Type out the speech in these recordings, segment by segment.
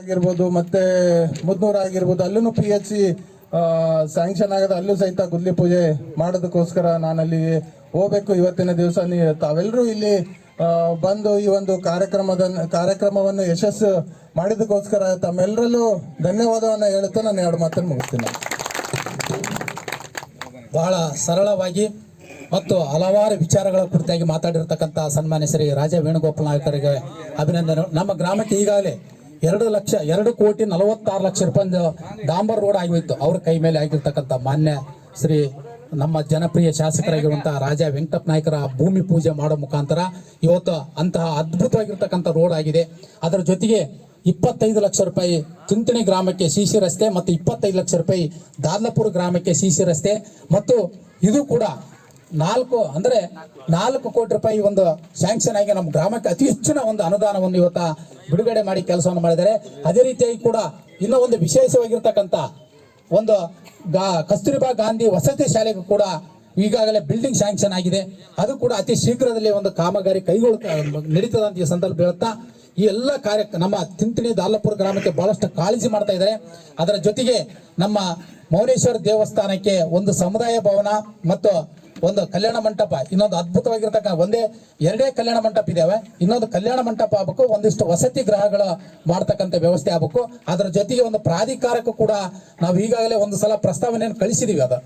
ಆಗಿರ್ಬೋದು, ಮತ್ತೆ ಮುದ್ನೂರ ಆಗಿರ್ಬೋದು, ಅಲ್ಲೂ ಪಿ ಎಚ್ ಸಿ ಸ್ಯಾಂಕ್ಷನ್ ಆಗದ ಅಲ್ಲೂ ಸಹಿತ ಗುದ್ಲಿ ಪೂಜೆ ಮಾಡೋದಕ್ಕೋಸ್ಕರ ನಾನಲ್ಲಿ ಹೋಗ್ಬೇಕು ಇವತ್ತಿನ ದಿವಸ. ನೀ ತಾವೆಲ್ಲರೂ ಇಲ್ಲಿ ಬಂದು ಈ ಒಂದು ಕಾರ್ಯಕ್ರಮದ ಕಾರ್ಯಕ್ರಮವನ್ನು ಯಶಸ್ಸು ಮಾಡಿದಕ್ಕೋಸ್ಕರ ತಮ್ಮೆಲ್ಲರಲ್ಲೂ ಧನ್ಯವಾದವನ್ನು ಹೇಳುತ್ತಾ ನಾನು ಎರಡು ಮಾತನ್ನು ಮುಗಿಸ್ತೀನಿ. ಬಹಳ ಸರಳವಾಗಿ ಮತ್ತು ಹಲವಾರು ವಿಚಾರಗಳ ಕುರಿತಾಗಿ ಮಾತಾಡಿರ್ತಕ್ಕಂಥ ಸನ್ಮಾನ್ಯ ಶ್ರೀ ರಾಜ ವೇಣುಗೋಪಾಲ ನಾಯಕರಿಗೆ ಅಭಿನಂದನೆ. ನಮ್ಮ ಗ್ರಾಮಕ್ಕೆ ಈಗಾಗಲೇ ಎರಡು ಲಕ್ಷ, ಎರಡು ಕೋಟಿ ನಲವತ್ತಾರು ಲಕ್ಷ ರೂಪಾಯಿ ಡಾಂಬರ್ ರೋಡ್ ಆಗಿತ್ತು ಅವ್ರ ಕೈ ಮೇಲೆ ಆಗಿರ್ತಕ್ಕಂಥ ಮಾನ್ಯ ಶ್ರೀ ನಮ್ಮ ಜನಪ್ರಿಯ ಶಾಸಕರಾಗಿರುವಂತಹ ರಾಜ ವೆಂಕಟಪ್ಪ ನಾಯಕರ ಭೂಮಿ ಪೂಜೆ ಮಾಡೋ ಮುಖಾಂತರ ಇವತ್ತು ಅಂತಹ ಅದ್ಭುತವಾಗಿರ್ತಕ್ಕಂಥ ರೋಡ್ ಆಗಿದೆ. ಅದರ ಜೊತೆಗೆ ಇಪ್ಪತ್ತೈದು ಲಕ್ಷ ರೂಪಾಯಿ ತುಂತಣಿ ಗ್ರಾಮಕ್ಕೆ ಸಿ ಸಿ ರಸ್ತೆ ಮತ್ತು ಇಪ್ಪತ್ತೈದು ಲಕ್ಷ ರೂಪಾಯಿ ದಾದ್ಲಪುರ ಗ್ರಾಮಕ್ಕೆ ಸಿ ಸಿ ರಸ್ತೆ. ಮತ್ತು ಇದು ಕೂಡ ನಾಲ್ಕು, ಅಂದ್ರೆ ನಾಲ್ಕು ಕೋಟಿ ರೂಪಾಯಿ ಒಂದು ಸ್ಯಾಂಕ್ಷನ್ ಆಗಿ ನಮ್ಮ ಗ್ರಾಮಕ್ಕೆ ಅತಿ ಹೆಚ್ಚಿನ ಒಂದು ಅನುದಾನವನ್ನು ಇವತ್ತ ಬಿಡುಗಡೆ ಮಾಡಿ ಕೆಲಸವನ್ನು ಮಾಡಿದ್ದಾರೆ. ಅದೇ ರೀತಿಯಾಗಿ ಕೂಡ ಇನ್ನೂ ಒಂದು ವಿಶೇಷವಾಗಿರ್ತಕ್ಕಂಥ ಒಂದು ಗಾ, ಕಸ್ತೂರಿಬಾ ಗಾಂಧಿ ವಸತಿ ಶಾಲೆಗೂ ಕೂಡ ಈಗಾಗಲೇ ಬಿಲ್ಡಿಂಗ್ ಸ್ಯಾಂಕ್ಷನ್ ಆಗಿದೆ. ಅದು ಕೂಡ ಅತಿ ಶೀಘ್ರದಲ್ಲಿ ಒಂದು ಕಾಮಗಾರಿ ಕೈಗೊಳ್ತಾ ನಡೀತದ ಅಂತ ಈ ಸಂದರ್ಭ ಹೇಳುತ್ತಾ, ಈ ಎಲ್ಲ ಕಾರ್ಯ ನಮ್ಮ ತಿಂತಿಣಿ ದಾಲಪುರ ಗ್ರಾಮಕ್ಕೆ ಬಹಳಷ್ಟು ಕಾಳಜಿ ಮಾಡ್ತಾ ಇದ್ದಾರೆ. ಅದರ ಜೊತೆಗೆ ನಮ್ಮ ಮೌನೇಶ್ವರ ದೇವಸ್ಥಾನಕ್ಕೆ ಒಂದು ಸಮುದಾಯ ಭವನ ಮತ್ತು ಒಂದು ಕಲ್ಯಾಣ ಮಂಟಪ, ಇನ್ನೊಂದು ಅದ್ಭುತವಾಗಿರ್ತಕ್ಕ ಒಂದೇ ಎರಡೇ ಕಲ್ಯಾಣ ಮಂಟಪ ಇದಾವೆ. ಇನ್ನೊಂದು ಕಲ್ಯಾಣ ಮಂಟಪ ಆಗ್ಬೇಕು, ಒಂದಿಷ್ಟು ವಸತಿ ಗ್ರಹಗಳ ಮಾಡ್ತಕ್ಕಂಥ ವ್ಯವಸ್ಥೆ ಆಗ್ಬೇಕು. ಅದರ ಜೊತೆಗೆ ಒಂದು ಪ್ರಾಧಿಕಾರಕ್ಕೂ ಕೂಡ ನಾವು ಈಗಾಗಲೇ ಒಂದು ಸಲ ಪ್ರಸ್ತಾವನೆಯನ್ನು ಕಳಿಸಿದೀವಿ ಅದು.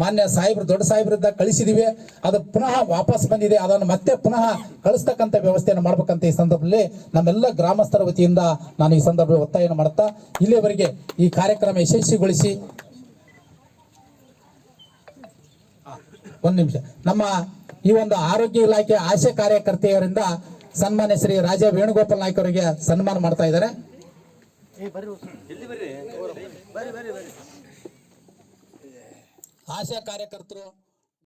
ಮಾನ್ಯ ಸಾಹೇಬ್ರು, ದೊಡ್ಡ ಸಾಹೇಬ್ರಿಂದ ಕಳಿಸಿದೀವಿ. ಅದು ಪುನಃ ವಾಪಸ್ ಬಂದಿದೆ. ಅದನ್ನು ಮತ್ತೆ ಪುನಃ ಕಳಿಸ್ತಕ್ಕಂಥ ವ್ಯವಸ್ಥೆಯನ್ನು ಮಾಡ್ಬೇಕಂತ ಈ ಸಂದರ್ಭದಲ್ಲಿ ನಮ್ಮೆಲ್ಲ ಗ್ರಾಮಸ್ಥರ ವತಿಯಿಂದ ನಾನು ಈ ಸಂದರ್ಭದಲ್ಲಿ ಒತ್ತಾಯ ಮಾಡ್ತಾ ಇಲ್ಲಿಯವರೆಗೆ ಈ ಕಾರ್ಯಕ್ರಮ ಯಶಸ್ವಿಗೊಳಿಸಿ ಒಂದು ನಿಮಿಷ. ನಮ್ಮ ಈ ಒಂದು ಆರೋಗ್ಯ ಇಲಾಖೆ ಆಶೆ ಕಾರ್ಯಕರ್ತೆಯರಿಂದ ಸನ್ಮಾನ್ಯ ಶ್ರೀ ರಾಜ ವೇಣುಗೋಪಾಲ್ ನಾಯ್ಕ ಅವರಿಗೆ ಸನ್ಮಾನ ಮಾಡ್ತಾ ಇದ್ದಾರೆ. ಆಶಾ ಕಾರ್ಯಕರ್ತರು